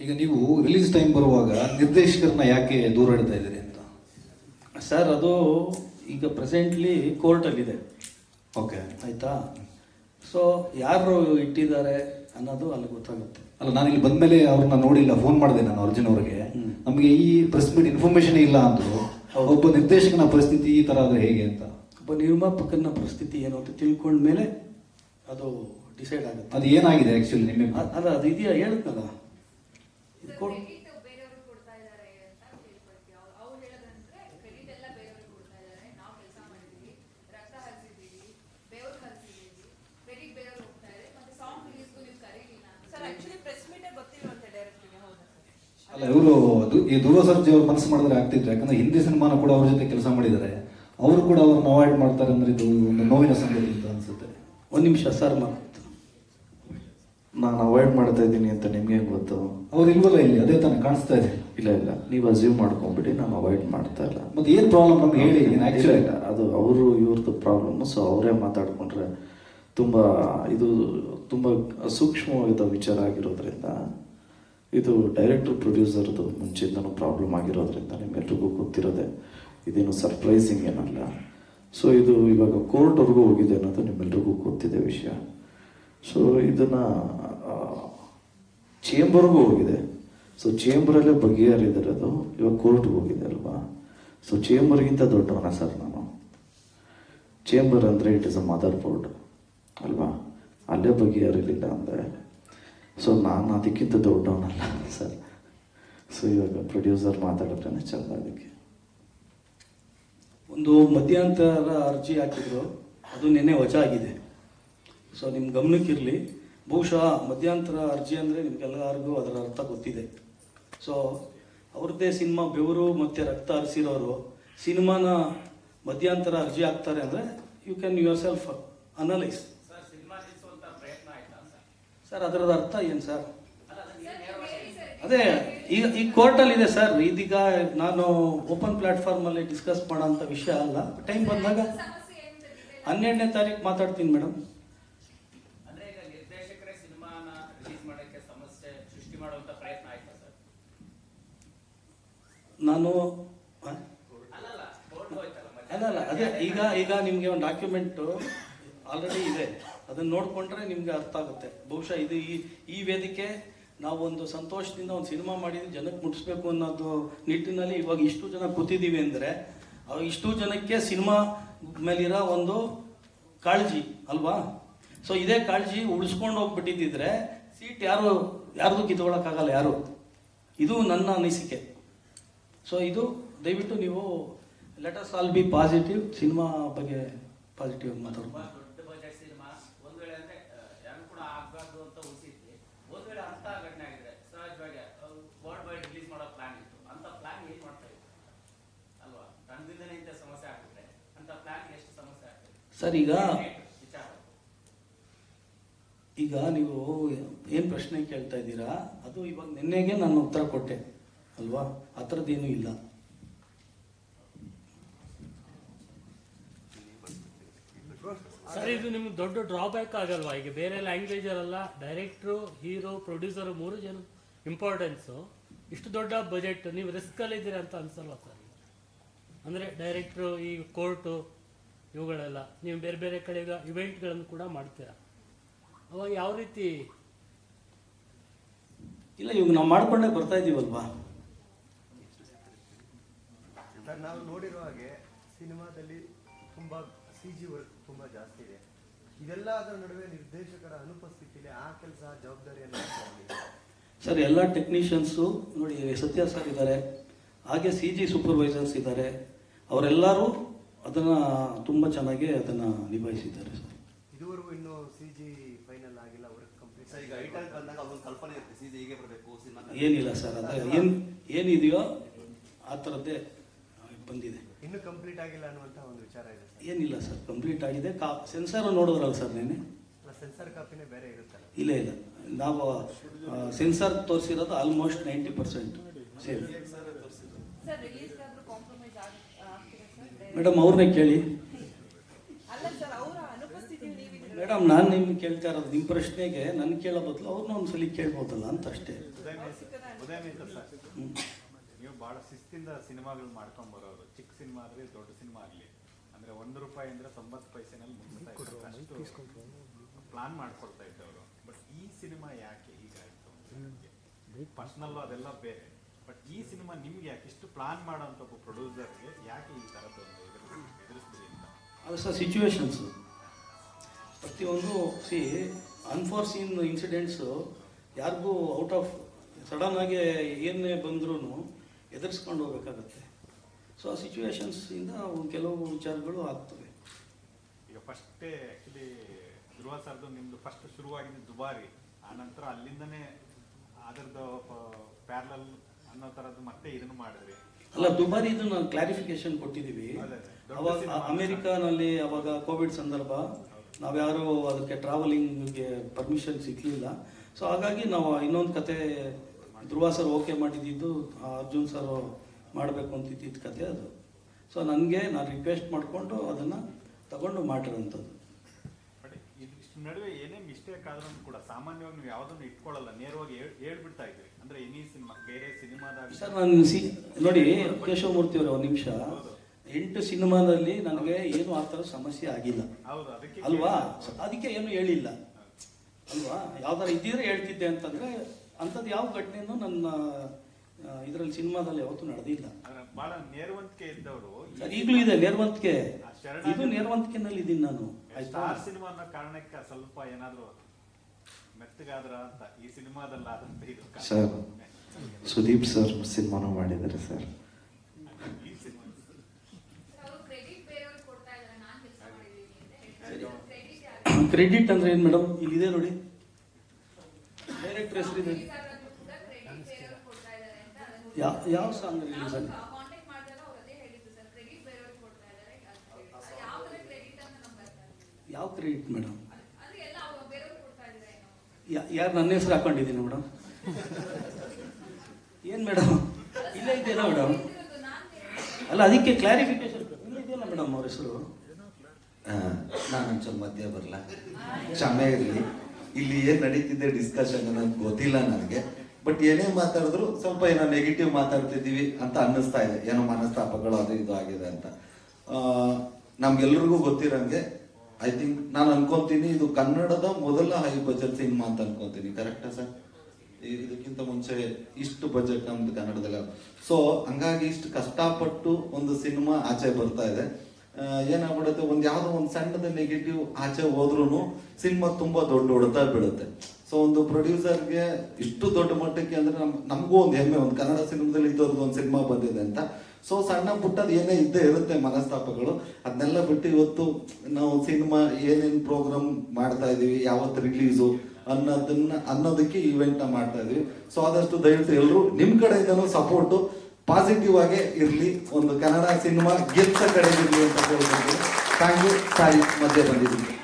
ಈಗ ನೀವು release time ಬರುವಾಗ ನಿರ್ದೇಶಕರನ್ನ ಯಾಕೆ ದೂರ ಇಡ್ತಾ ಇದ್ದೀರಿ ಅಂತ? ಸರ್ ಅದು ಈಗ ಪ್ರೆಸೆಂಟ್ಲಿ ಕೋರ್ಟಲ್ಲಿದೆ ಓಕೆ ಆಯಿತಾ? ಸೊ ಯಾರು ಇಟ್ಟಿದ್ದಾರೆ ಅನ್ನೋದು ಅಲ್ಲಿ ಗೊತ್ತಾಗುತ್ತೆ. ಅಲ್ಲ ನಾನು ಇಲ್ಲಿ ಬಂದಮೇಲೆ ಅವ್ರನ್ನ ನೋಡಿಲ್ಲ ಫೋನ್ ಮಾಡಿದೆ ನಾನು ಅರ್ಜುನ್ ಅವ್ರಿಗೆ. ನಮಗೆ ಈ ಪ್ರೆಸ್ ಮೀಟ್ ಇನ್ಫಾರ್ಮೇಶನ್ ಇಲ್ಲ ಅಂದರು. ಒಬ್ಬ ನಿರ್ದೇಶಕನ ಪರಿಸ್ಥಿತಿ ಈ ಥರ ಆದರೆ ಹೇಗೆ ಅಂತ? ಒಬ್ಬ ನಿರ್ಮಾಪಕನ ಪರಿಸ್ಥಿತಿ ಏನು ಅಂತ ತಿಳ್ಕೊಂಡ್ಮೇಲೆ ಅದು ಡಿಸೈಡ್ ಆಗುತ್ತೆ. ಅದು ಏನಾಗಿದೆ ಆ್ಯಕ್ಚುಲಿ ನಿಮಗೆ? ಅಲ್ಲ ಅದು ಇದೆಯಾ? ಹೇಳಿದ್ನಲ್ಲ ಅಲ್ಲ ಇವರು ಈ ಧ್ರುವ ಸರ್ಜಿ ಅವ್ರು ಮನಸ್ಸು ಮಾಡಿದ್ರೆ ಆಗ್ತಿದ್ರು ಯಾಕಂದ್ರೆ ಹಿಂದಿ ಸಿನಿಮಾನ ಕೂಡ ಅವ್ರ ಜೊತೆ ಕೆಲಸ ಮಾಡಿದ್ದಾರೆ. ಅವರು ಕೂಡ ಅವ್ರನ್ನ ಅವಾಯ್ಡ್ ಮಾಡ್ತಾರೆ ಅಂದ್ರೆ ಇದು ಒಂದು ನೋವಿನ ಸಂಗತಿ ಅಂತ ಅನ್ಸುತ್ತೆ. ಒಂದು ನಿಮಿಷ ಸರ್ ಮಾತು ನಾನು ಅವಾಯ್ಡ್ ಮಾಡ್ತಾ ಇದ್ದೀನಿ ಅಂತ ನಿಮಗೆ ಗೊತ್ತು? ಅವ್ರು ಇಲ್ವಲ್ಲ ಇಲ್ಲಿ? ಅದೇ ತಾನೇ ಕಾಣಿಸ್ತಾ ಇದೆ. ಇಲ್ಲ ಇಲ್ಲ. ನೀವು ಅಸ್ಯೂಮ್ ಮಾಡ್ಕೊಂಬಿಡಿ ನಾನು ಅವಾಯ್ಡ್ ಮಾಡ್ತಾ ಇಲ್ಲ. ಮತ್ತೆ ಏನು ಪ್ರಾಬ್ಲಮ್ ನಮ್ಗೆ? ಹೇಳಿ ಇಲ್ಲ ಅದು ಅವರು ಇವ್ರದ್ದು ಪ್ರಾಬ್ಲಮ್ ಸೊ ಅವರೇ ಮಾತಾಡ್ಕೊಂಡ್ರೆ ತುಂಬ ಇದು ತುಂಬ ಸೂಕ್ಷ್ಮವಾದ ವಿಚಾರ ಆಗಿರೋದ್ರಿಂದ ಇದು ಡೈರೆಕ್ಟರ್ ಪ್ರೊಡ್ಯೂಸರ್ದು ಮುಂಚೆಯಿಂದನೂ ಪ್ರಾಬ್ಲಮ್ ಆಗಿರೋದ್ರಿಂದ ನಿಮ್ಮೆಲ್ರಿಗೂ ಗೊತ್ತಿರೋದೆ ಇದೇನು ಸರ್ಪ್ರೈಸಿಂಗ್ ಏನಲ್ಲ. ಸೊ ಇದು ಇವಾಗ ಕೋರ್ಟ್ವರೆಗೂ ಹೋಗಿದೆ ಅನ್ನೋದು ನಿಮ್ಮೆಲ್ರಿಗೂ ಗೊತ್ತಿದೆ ವಿಷಯ. ಸೊ ಇದನ್ನು ಚೇಂಬರ್ಗೂ ಹೋಗಿದೆ. ಸೊ ಚೇಂಬರಲ್ಲೇ ಅದು ಇವಾಗ ಕೋರ್ಟ್ಗೆ ಹೋಗಿದೆ ಅಲ್ವಾ? ಸೊ ಚೇಂಬರ್ಗಿಂತ ದೊಡ್ಡವನ ಸರ್ ನಾನು? ಚೇಂಬರ್ ಅಂದರೆ it is a mother board ಅಲ್ವಾ? ಅಲ್ಲೇ ಬಗೆಹರಿಲಿಲ್ಲ ಅಂದರೆ. ಸೊ ನಾನು ಅದಕ್ಕಿಂತ ದೊಡ್ಡವನಲ್ಲ ಸರ್. ಸೊ ಇವಾಗ ಪ್ರೊಡ್ಯೂಸರ್ ಮಾತಾಡಿದ್ರೆ ಚಂದ ಅದಕ್ಕೆ. ಒಂದು ಮಧ್ಯಂತರ ಅರ್ಜಿ ಹಾಕಿದ್ರು. ಅದು ನಿನ್ನೆ ವಜಾ ಆಗಿದೆ. ಸೊ ನಿಮ್ಮ ಗಮನಕ್ಕಿರಲಿ ಬಹುಶಃ ಮಧ್ಯಾಂತರ ಅರ್ಜಿ ಅಂದರೆ ನಿಮ್ಗೆಲ್ಲರಿಗೂ ಅದರ ಅರ್ಥ ಗೊತ್ತಿದೆ. ಸೊ ಅವ್ರದ್ದೇ ಸಿನಿಮಾ ಬೆವರು ಮತ್ತು ರಕ್ತ ಹರಿಸಿರೋರು ಸಿನಿಮಾನ ಮಧ್ಯಾಂತರ ಅರ್ಜಿ ಹಾಕ್ತಾರೆ ಅಂದರೆ you can yourself analyse sir ಅದರದ ಅರ್ಥ ಏನು ಸರ್ ಅದೇ ಈಗ ಈ ಕೋರ್ಟಲ್ಲಿ ಇದೆ ಸರ್ ಇದೀಗ ನಾನು ಓಪನ್ ಪ್ಲಾಟ್ಫಾರ್ಮಲ್ಲಿ ಡಿಸ್ಕಸ್ ಮಾಡೋಂಥ ವಿಷಯ ಅಲ್ಲ. ಟೈಮ್ ಬಂದಾಗ ಸಮಸ್ಯೆ ಏನು delay ಹನ್ನೆರಡನೇ ತಾರೀಕು ಮಾತಾಡ್ತೀನಿ ಮೇಡಮ್ ಅಂದ್ರೆ ಈಗ ನಿರ್ದೇಶಕರೇ ಸಿನಿಮಾನ ರಿಲೀಸ್ ಮಾಡಕ್ಕೆ ಸಮಸ್ಯೆ ಸೃಷ್ಟಿ ಮಾಡುವಂತ ಪ್ರಯತ್ನ ಆಯ್ತಾ ಸರ್ ನಾನು ಅಲ್ಲ ಅಲ್ಲ ಅದೇ ಈಗ ಈಗ ನಿಮಗೆ ಒಂದು ಡಾಕ್ಯುಮೆಂಟು ಆಲ್ರೆಡಿ ಇದೆ. ಅದನ್ನು ನೋಡಿಕೊಂಡ್ರೆ ನಿಮಗೆ ಅರ್ಥ ಆಗುತ್ತೆ. ಬಹುಶಃ ಇದು ಈ ಈ ವೇದಿಕೆ ನಾವು ಒಂದು ಸಂತೋಷದಿಂದ ಒಂದು ಸಿನಿಮಾ ಮಾಡಿ ಜನಕ್ಕೆ ಮುಟ್ಟಿಸ್ಬೇಕು ಅನ್ನೋದು ನಿಟ್ಟಿನಲ್ಲಿ ಇವಾಗ ಇಷ್ಟು ಜನ ಕೂತಿದ್ದೀವಿ ಅಂದರೆ ಇಷ್ಟು ಜನಕ್ಕೆ ಸಿನಿಮಾ ಮೇಲಿರೋ ಒಂದು ಕಾಳಜಿ ಅಲ್ವಾ? ಸೊ ಇದೇ ಕಾಳಜಿ ಉಳಿಸ್ಕೊಂಡು ಹೋಗ್ಬಿಟ್ಟಿದ್ದಿದ್ರೆ ಸೀಟ್ ಯಾರು ಯಾರ್ದು ಕಿತ್ಕೊಳ್ಳೋಕ್ಕಾಗಲ್ಲ ಯಾರು? ಇದು ನನ್ನ ಅನಿಸಿಕೆ. ಸೊ ಇದು ದಯವಿಟ್ಟು ನೀವು let us all be positive cinema ಬಗ್ಗೆ ಪಾಸಿಟಿವ್ ಮಾತಾಡೋಣ ತುಂಬಾ ದೊಡ್ಡ ಬಜೆಟ್ ಸಿನಿಮಾ ಒಂದ್ ವೇಳೆ ಅಂದ್ರೆ ಯಾರು ಕೂಡ ಆಗ್ಬಾರ್ದು ಅಂತ ಉಳಿಸಿದ್ವಿ ಒಂದ್ ವೇಳೆ ಅಂತ ಘಟನೆ ಆಗಿದ್ರೆ ಸಹಜವಾಗಿ ವರ್ಲ್ಡ್ ವೈಡ್ ರಿಲೀಸ್ ಮಾಡೋ ಪ್ಲಾನ್ ಇತ್ತು. ಅಂತ ಪ್ಲಾನ್ ಏನ್ ಮಾಡ್ತಾ ಇತ್ತು ಅಲ್ವಾ? ತಂಡದಿಂದನೇ ಇಂಥ ಸಮಸ್ಯೆ ಆಗ್ಬಿಟ್ರೆ ಅಂತ ಪ್ಲಾನ್ ಎಷ್ಟು ಸಮಸ್ಯೆ ಆಗ್ತದೆ? ಸರ್ ಈಗ ಈಗ ನೀವು ಏನು ಪ್ರಶ್ನೆ ಕೇಳ್ತಾ ಇದ್ದೀರಾ? ಅದು ಇವಾಗ ನಿನ್ನೆಗೆ ನಾನು ಉತ್ತರ ಕೊಟ್ಟೆ. ಅಲ್ವಾ? ಆ ಥರದ್ದೇನೂ ಇಲ್ಲ. ಸರ್ ಇದು ನಿಮ್ಗೆ ದೊಡ್ಡ ಡ್ರಾಬ್ಯಾಕ್ ಆಗಲ್ವಾ? ಈಗ ಬೇರೆ ಲ್ಯಾಂಗ್ವೇಜಲ್ಲೆಲ್ಲ ಡೈರೆಕ್ಟ್ರು ಹೀರೋ ಪ್ರೊಡ್ಯೂಸರ್ ಮೂರು ಜನ ಇಂಪಾರ್ಟೆನ್ಸು ಇಷ್ಟು ದೊಡ್ಡ ಬಜೆಟ್ ನೀವು ರಿಸ್ಕಲ್ಲಿದ್ದೀರಾ ಅಂತ ಅನ್ಸಲ್ವಾ ಸರ್? ಅಂದರೆ ಡೈರೆಕ್ಟ್ರು ಈ ಕೋರ್ಟು ಇವುಗಳೆಲ್ಲ ನೀವು ಬೇರೆ ಬೇರೆ ಕಡೆ ಈಗ ಇವೆಂಟ್ಗಳನ್ನು ಕೂಡ ಮಾಡ್ತೀರಾ? ಅವಾಗ ಯಾವ ರೀತಿ? ಇಲ್ಲ ಇವಾಗ ನಾವು ಮಾಡ್ಕೊಂಡೇ ಬರ್ತಾ ಇದೀವಲ್ವಾ? ಸರ್ ನಾವು ನೋಡಿರೋ ಹಾಗೆ ಸಿನಿಮಾದಲ್ಲಿ ತುಂಬ ಸಿ ಜಿ ವರ್ಕ್ ತುಂಬ ಜಾಸ್ತಿ ಇದೆ. ಇದೆಲ್ಲ ಅದರ ನಡುವೆ ನಿರ್ದೇಶಕರ ಅನುಪಸ್ಥಿತಿಯಲ್ಲಿ ಆ ಕೆಲಸ ಜವಾಬ್ದಾರಿಯನ್ನು. ಸರ್ ಎಲ್ಲ ಟೆಕ್ನಿಷಿಯನ್ಸು ನೋಡಿ ಸತ್ಯ ಸರ್ ಇದ್ದಾರೆ. ಹಾಗೆ ಸಿ ಜಿ ಸೂಪರ್ವೈಸರ್ಸ್ ಇದ್ದಾರೆ. ಅವರೆಲ್ಲರೂ ಅದನ್ನು ತುಂಬ ಚೆನ್ನಾಗಿ ಅದನ್ನು ನಿಭಾಯಿಸಿದ್ದಾರೆ ಸರ್. ಇದುವರೆಗೂ ಇನ್ನೂ ಸಿ ಜಿ ಫೈನಲ್ ಆಗಿಲ್ಲ ವರ್ಕ್ ಕಂಪ್ಲೀಟ್ ಸರ್ ಈಗ ಐಟಲ್ ಬಂದಾಗ ಅದೊಂದು ಕಲ್ಪನೆ ಇರುತ್ತೆ ಸೀದಾ ಹೀಗೆ ಬರಬೇಕು ಸಿನಿಮಾ ಏನಿಲ್ಲ ಸರ್ ಅದು ಏನು ಏನಿದೆಯೋ ಆ ಥರದ್ದೇ ಬಂದಿದೆ. ಇನ್ನೂ ಕಂಪ್ಲೀಟ್ ಆಗಿಲ್ಲ ಅನ್ನುವಂಥ ಒಂದು ವಿಚಾರ ಇದೆ ಏನಿಲ್ಲ ಸರ್ ಕಂಪ್ಲೀಟ್ ಆಗಿದೆ. ಕಾ ಸೆನ್ಸರ್ ನೋಡಿದ್ರಲ್ಲ ಸರ್ ನೆನೆ ಸೆನ್ಸರ್ ಕಾಪಿನೇ ಬೇರೆ ಇರುತ್ತಲ್ಲ. ಇಲ್ಲ ಇಲ್ಲ. ನಾವು censor ತೋರಿಸಿರೋದು almost ninety percent same madam ಅವ್ರನ್ನೇ ಕೇಳಿ. ಅಲ್ಲ ಸರ್ ಅವರ ಅನುಪಸ್ಥಿತಿ ನೀವಿದ್ದೀರ? ಮೇಡಮ್ ನಾನು ನಿಮ್ಗೆ ಕೇಳ್ತಾ ಇರೋದು ನಿಮ್ಮ ಪ್ರಶ್ನೆಗೆ ನನ್ನ ಕೇಳೋ ಬದಲು ಅವ್ರನ್ನ ಒಂದ್ಸಲಿ ಕೇಳ್ಬೋದಲ್ಲ ಅಂತ ಅಷ್ಟೇ. ನೀವು ಬಹಳ ಶಿಸ್ತಿಂದ ಸಿನಿಮಾಗಳು ಮಾಡ್ಕೊಂಡ್ ಬರೋರು. ಚಿಕ್ಕ ಸಿನಿಮಾ ಆದ್ರೆ ದೊಡ್ಡ ಸಿನಿಮಾ ಆಗ್ಲಿ. ಅಂದ್ರೆ ಒಂದು ರೂಪಾಯಿ ಅಂದ್ರೆ ತೊಂಬತ್ತು ಪೈಸೆನಲ್ಲಿ ಮುಗಿಸ್ತಾ ಇದ್ರು. ಅಷ್ಟು ಪ್ಲಾನ್ ಮಾಡ್ಕೊಳ್ತಾ ಇದ್ದವರು. ಬಟ್ ಈ ಸಿನಿಮಾ ಯಾಕೆ ಹೀಗಾಯ್ತು ಪರ್ಸನಲ್ ಅದೆಲ್ಲ ಬೇರೆ. ಬಟ್ ಈ ಸಿನಿಮಾ ನಿಮ್ಗೆ ಯಾಕೆ ಇಷ್ಟು ಪ್ಲಾನ್ ಮಾಡೋಂಥ ಒಬ್ಬ ಪ್ರೊಡ್ಯೂಸರ್ಗೆ ಯಾಕೆ ಈ ಥರದ್ದು ಒಂದು ಅಂತ? ಅದು ಸರ್ ಸಿಚುವೇಶನ್ಸ್ ಪ್ರತಿಯೊಂದು ಸಿ ಅನ್ಫಾರ್ಸೀನ್ ಇನ್ಸಿಡೆಂಟ್ಸು ಯಾರಿಗೂ ಔಟ್ ಆಫ್ ಸಡನ್ ಆಗಿ ಏನೇ ಬಂದ್ರೂ ಎದುರಿಸ್ಕೊಂಡು ಹೋಗ್ಬೇಕಾಗತ್ತೆ. ಸೊ ಆ ಸಿಚುವೇಶನ್ಸಿಂದ ಕೆಲವು ವಿಚಾರಗಳು ಆಗ್ತವೆ. ಈಗ ಫಸ್ಟೇ ಆ್ಯಕ್ಚುಲಿ ಧ್ರುವ ಸರ್ದು ನಿಮ್ದು ಫಸ್ಟ್ ಶುರುವಾಗಿದ್ದು ದುಬಾರಿ. ಆ ನಂತರ ಅಲ್ಲಿಂದನೇ ಅದರದ್ದು ಪ್ಯಾರಲಲ್ ಅನ್ನೋ ಥರದ್ದು ಮತ್ತೆ ಇದನ್ನು ಮಾಡಿದ್ರಿ. ಅಲ್ಲ ದುಬಾರಿ ಇದು ನಾವು ಕ್ಲಾರಿಫಿಕೇಶನ್ ಕೊಟ್ಟಿದ್ದೀವಿ. ಅವಾಗ ಅಮೇರಿಕಾನಲ್ಲಿ ಅಮೆರಿಕಾನಲ್ಲಿ ಅವಾಗ ಕೋವಿಡ್ ಸಂದರ್ಭ ನಾವ್ಯಾರು ಅದಕ್ಕೆ ಟ್ರಾವೆಲಿಂಗ್ಗೆ ಪರ್ಮಿಷನ್ ಸಿಗಲಿಲ್ಲ. ಸೊ ಹಾಗಾಗಿ ನಾವು ಇನ್ನೊಂದು ಕತೆ ಧ್ರುವ ಸರ್ ಓಕೆ ಮಾಡಿದ್ದು ಅರ್ಜುನ್ ಸರ್ ಮಾಡಬೇಕು ಅಂತ ಇದ್ದಿದ್ದ ಕತೆ ಅದು. ಸೊ ನನಗೆ ನಾನು ರಿಕ್ವೆಸ್ಟ್ ಮಾಡಿಕೊಂಡು ಅದನ್ನು ತಗೊಂಡು ಮಾಡಿರೋಂಥದ್ದು. ನಡುವೆ ಏನೇ ಮಿಸ್ಟೇಕ್ ಆದ್ರೂ ಕೂಡ ಸಾಮಾನ್ಯವಾಗಿ ನೀವು ಯಾವುದನ್ನು ಇಟ್ಕೊಳ್ಳಲ್ಲ ನೇರವಾಗಿ ಹೇಳ್- ಹೇಳ್ಬಿಡ್ತಾ ಇದ್ರಿ. ಅಂದ್ರೆ ಎನಿ ಸಿನಿಮಾ ಬೇರೆ ಸಿನಿಮಾದಾಗ ಸರ್ ನಾನು ಸಿ ನೋಡಿ ಕೇಶವಮೂರ್ತಿ ಅವರ ಒಂದು ನಿಮಿಷ. ಎಂಟು ಸಿನಿಮಾದಲ್ಲಿ ನನಗೆ ಏನು ಆ ಥರ ಸಮಸ್ಯೆ ಆಗಿಲ್ಲ. ಹೌದು ಅದಕ್ಕೆ ಅಲ್ವಾ? ಅದಕ್ಕೆ ಏನು ಹೇಳಿಲ್ಲ. ಅಲ್ವಾ? ಯಾವ್ದಾರು ಇದ್ದಿದ್ರೆ ಹೇಳ್ತಿದ್ದೆ ಅಂತಂದ್ರೆ ಅಂಥದ್ದು ಯಾವ ಘಟನೆನೂ ನನ್ನ ಇದರಲ್ಲಿ ಸಿನಿಮಾದಲ್ಲಿ ಯಾವತ್ತೂ ನಡೆದಿಲ್ಲ. ಆದ್ರೆ ಬಹಳ ನೇರವಂತಿಕೆ ಇದ್ದವರು ಸರ್ ಈಗಲೂ ಇದೆ ನೇರ್ವಂತಿಕೆ. ಇದು ನೇರ್ವಂತಿಕೆನಲ್ಲಿ ಇದ್ದೀನಿ ನಾನು. ಆಯ್ತಾ? ಸ್ಟಾರ್ ಸಿನಿಮಾ ಅನ್ನೋ ಕಾರಣಕ್ಕೆ ಸ್ವಲ್ಪ ಏನಾದರೂ ಮೆತ್ತಗಾದ್ರ ಅಂತ ಈ ಸಿನಿಮಾದಲ್ಲ ಆದಂತ ಇದು ಸರ್ ಸುದೀಪ್ ಸರ್ ಸಿನಿಮಾನ ಮಾಡಿದ್ದಾರೆ ಸರ್. ಈ ಸಿನಿಮಾ. ಅವರು ಕ್ರೆಡಿಟ್ ಬೇರೆಯವ್ರಿಗೆ ಕೊಡ್ತಾ ಇದ್ದಾರೆ ನಾನು ಕೆಲಸ ಮಾಡಿದ್ದೀನಿ ಅಂತ ಹೇಳ್ತಾರೆ. ಕ್ರೆಡಿಟ್ ಯಾರು? ಕ್ರೆಡಿಟ್ ಅಂದ್ರೆ ಏನು ಮೇಡಮ್ ಇಲ್ಲಿದೆ ನೋಡಿ. ಡೈರೆಕ್ಟ್ ಹೆಸರಿದೆ ಕೂಡ ಕ್ರೆಡಿಟ್ ಬೇರೆಯವ್ರಿಗೆ ಕೊಡ್ತಾ ಇದ್ದಾರೆ ಅಂತ ಅದನ್ನು ಯಾವ ಯಾವ ಸಾಂಗ್ ರಿಲೀಸ್ ಆಗಿದೆ ಯಾವ ತರ ಕ್ರೆಡಿಟ್ ಅಂತ ನಮ್ಗೆ ಯಾವ ಕ್ರೆಡಿಟ್ ಮೇಡಮ್ ಅಂದ್ರೆ ಎಲ್ಲ ಅವ್ರು ಬೇರೆಯವ್ರಿಗೆ ಕೊಡ್ತಾ ಇದ್ದಾರೆ ಏನೋ. ಯಾರು ನನ್ನ ಹೆಸರು ಹಾಕೊಂಡಿದ್ದೀನಿ ಮೇಡಮ್ ಏನು ಮೇಡಮ್ ಇಲ್ಲ ಇದೆಯಲ್ಲ ಮೇಡಮ್ ಅಲ್ಲ ಅದಕ್ಕೆ ಕ್ಲಾರಿಫಿಕೇಶನ್ ಇಲ್ಲೇ ಇದೆಯಲ್ಲ ಮೇಡಮ್ ಅವ್ರ ಹೆಸರು? ನಾನು ಒಂಚೂರು ಮಧ್ಯ ಬರಲ್ಲ ಕ್ಷಮೆ ಇರಲಿ. ಇಲ್ಲಿ ಏನು ನಡೀತಿದೆ ಡಿಸ್ಕಷನ್ ಅನ್ನೋದು ಗೊತ್ತಿಲ್ಲ ನನಗೆ. ಬಟ್ ಏನೇ ಮಾತಾಡಿದ್ರು ಸ್ವಲ್ಪ ಏನೋ ನೆಗೆಟಿವ್ ಮಾತಾಡ್ತಿದ್ದೀವಿ ಅಂತ ಅನ್ನಿಸ್ತಾ ಇದೆ. ಏನೋ ಮನಸ್ತಾಪಗಳು ಅದು ಇದು ಆಗಿದೆ ಅಂತ. ನಮ್ಗೆಲ್ರಿಗೂ ಗೊತ್ತಿರಂಗೆ ಐ ಥಿಂಕ್ ನಾನು ಅನ್ಕೊಂತೀನಿ ಇದು ಕನ್ನಡದ ಮೊದಲ ಹೈ ಬಜೆಟ್ ಸಿನಿಮಾ ಅಂತ ಅನ್ಕೊಂತೀನಿ. ಕರೆಕ್ಟಾ ಸರ್? ಇದಕ್ಕಿಂತ ಮುಂಚೆ ಇಷ್ಟು ಬಜೆಟ್ ನಮ್ದು ಕನ್ನಡದಲ್ಲಿ. ಸೊ ಹಂಗಾಗಿ ಇಷ್ಟು ಕಷ್ಟಪಟ್ಟು ಒಂದು ಸಿನಿಮಾ ಆಚೆ ಬರ್ತಾ ಇದೆ. ಏನಾಗ್ಬಿಡುತ್ತೆ? ಒಂದ್ ಯಾವ್ದೋ ಒಂದು ಸಣ್ಣದ ನೆಗೆಟಿವ್ ಆಚೆ ಹೋದ್ರೂ ಸಿನಿಮಾ ತುಂಬಾ ದೊಡ್ಡ ಹೊಡೆತ ಬೀಳುತ್ತೆ. ಸೊ ಒಂದು ಪ್ರೊಡ್ಯೂಸರ್ಗೆ ಇಷ್ಟು ದೊಡ್ಡ ಮಟ್ಟಕ್ಕೆ ಅಂದ್ರೆ ನಮ್, ನಮಗೂ ಒಂದು ಹೆಮ್ಮೆ. ಒಂದು ಕನ್ನಡ ಸಿನಿಮಾದಲ್ಲಿ ಇದ್ದವ್ರದ್ದು ಒಂದು ಸಿನಿಮಾ ಬಂದಿದೆ ಅಂತ. ಸೊ ಸಣ್ಣ ಪುಟ್ಟದ ಏನೇ ಇದ್ದೇ ಇರುತ್ತೆ ಮನಸ್ತಾಪಗಳು. ಅದನ್ನೆಲ್ಲ ಬಿಟ್ಟು ಇವತ್ತು ನಾವು ಸಿನಿಮಾ ಏನೇನ್ ಪ್ರೋಗ್ರಾಮ್ ಮಾಡ್ತಾ ಇದೀವಿ, ಯಾವತ್ತು ರಿಲೀಸು ಅನ್ನೋದನ್ನ, ಅನ್ನೋದಕ್ಕೆ ಇವೆಂಟ್ನ ಮಾಡ್ತಾ ಇದೀವಿ. ಸೊ ಆದಷ್ಟು ದಯವಿಟ್ಟು ಎಲ್ಲರೂ ನಿಮ್ ಕಡೆಯಿಂದನೂ ಸಪೋರ್ಟು ಪಾಸಿಟಿವ್ ಆಗಿ ಇರಲಿ. ಒಂದು ಕನ್ನಡ ಸಿನಿಮಾ ಗೆದ್ದ ಕಡೆ ಇರಲಿ ಅಂತ ಹೇಳ್ಬೋದು ಥ್ಯಾಂಕ್ ಯು ಸಾಯಿ ಮಧ್ಯೆ ಬಂದಿದ್ದೀನಿ.